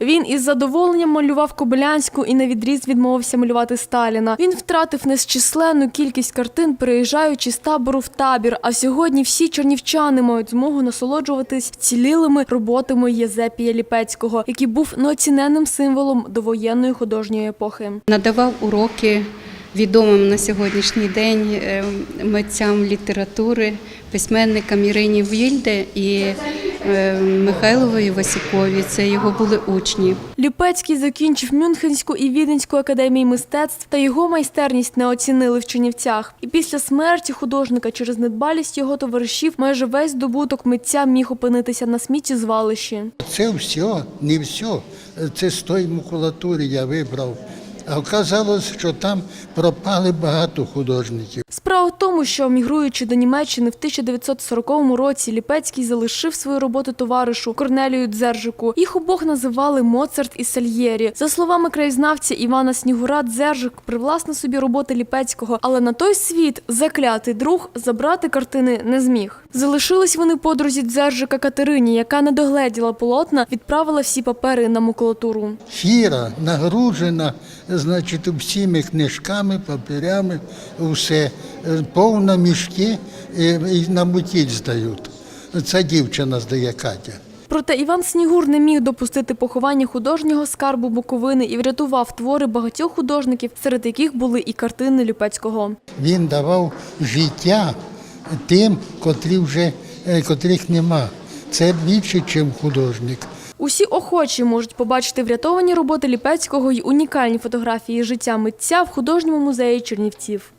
Він із задоволенням малював Кобилянську і на відріз відмовився малювати Сталіна. Він втратив незчисленну кількість картин, переїжджаючи з табору в табір. А сьогодні всі чернівчани мають змогу насолоджуватись цілілими роботами Єзепія Ліпецького, який був неоціненним символом довоєнної художньої епохи. Надавав уроки відомим на сьогоднішній день е, митцям літератури, письменникам Ірині Вільде і Михайлової Васюкові. Це його були учні. Ліпецький закінчив Мюнхенську і Віденську академії мистецтв, та його майстерність не оцінили в Чернівцях. І після смерті художника через недбалість його товаришів майже весь здобуток митця міг опинитися на сміттєзвалищі. Це все, не все. Це з тої макулатури я вибрав. А оказалось, що там пропали багато художників. Справа в тому, що мігруючи до Німеччини в 1940 році, Ліпецький залишив свою роботу товаришу Корнелію Дзержику. Їх обох називали Моцарт і Сальєрі. За словами краєзнавця Івана Снігура, Дзержик привласнив собі роботи Ліпецького, але на той світ заклятий друг забрати картини не зміг. Залишились вони подрузі Дзержика Катерині, яка не догледіла полотна, відправила всі папери на макулатуру. Фіра нагружена, значить, всіми книжками, папірями, все. Е, Повна мішки е, і на мутіль здають. Це дівчина здає Катя. Проте Іван Снігур не міг допустити поховання художнього скарбу Буковини і врятував твори багатьох художників, серед яких були і картини Люпецького. Він давав життя тим, котрі вже, е, котрих нема. Це більше, ніж художник. Усі охочі можуть побачити врятовані роботи Ліпецького й унікальні фотографії життя митця в художньому музеї Чернівців.